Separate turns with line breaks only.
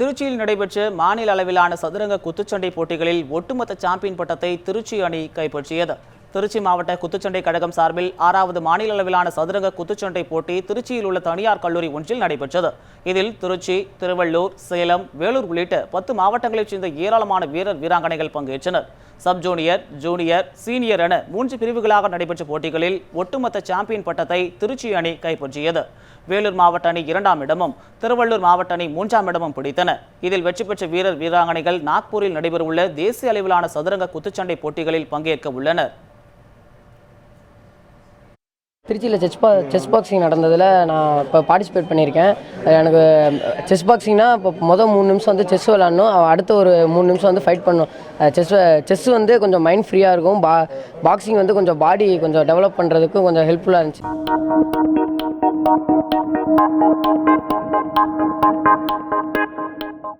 திருச்சியில் நடைபெற்ற மாநில அளவிலான சதுரங்க குத்துச்சண்டை போட்டிகளில் ஒட்டுமொத்த சாம்பியன் பட்டத்தை திருச்சி அணி கைப்பற்றியது. திருச்சி மாவட்ட குத்துச்சண்டை கழகம் சார்பில் ஆறாவது மாநில அளவிலான சதுரங்க குத்துச்சண்டை போட்டி திருச்சியில் உள்ள தனியார் கல்லூரி ஒன்றில் நடைபெற்றது. இதில் திருச்சி திருவள்ளூர் சேலம் வேலூர் உள்ளிட்ட பத்து மாவட்டங்களைச் சேர்ந்த ஏராளமான வீரர் வீராங்கனைகள் பங்கேற்றனர். சப் ஜூனியர் ஜூனியர் சீனியர் என மூன்று பிரிவுகளாக நடைபெற்ற போட்டிகளில் ஒட்டுமொத்த சாம்பியன் பட்டத்தை திருச்சி அணி கைப்பற்றியது. வேலூர் மாவட்ட அணி இரண்டாம் இடமும் திருவள்ளூர் மாவட்ட அணி மூன்றாம் இடமும் பிடித்தன. இதில் வெற்றி பெற்ற வீரர் வீராங்கனைகள் நாக்பூரில் நடைபெறவுள்ள தேசிய அளவிலான சதுரங்க குத்துச்சண்டை போட்டிகளில் பங்கேற்க உள்ளனர்.
திருச்சியில் செஸ் பா செஸ் பாக்ஸிங் நடந்ததில் நான் இப்போ பார்ட்டிசிபேட் பண்ணியிருக்கேன். அது எனக்கு செஸ் பாக்ஸிங்னா இப்போ மொதல் மூணு நிமிஷம் வந்து செஸ் விளாட்ணும் அடுத்த ஒரு மூணு நிமிஷம் வந்து ஃபைட் பண்ணும் செஸ் செஸ் வந்து கொஞ்சம் மைண்ட் ஃப்ரீயாக இருக்கும். பா பாக்ஸிங் வந்து கொஞ்சம் பாடி கொஞ்சம் டெவலப் பண்ணுறதுக்கு கொஞ்சம் ஹெல்ப்ஃபுல்லாக இருந்துச்சு.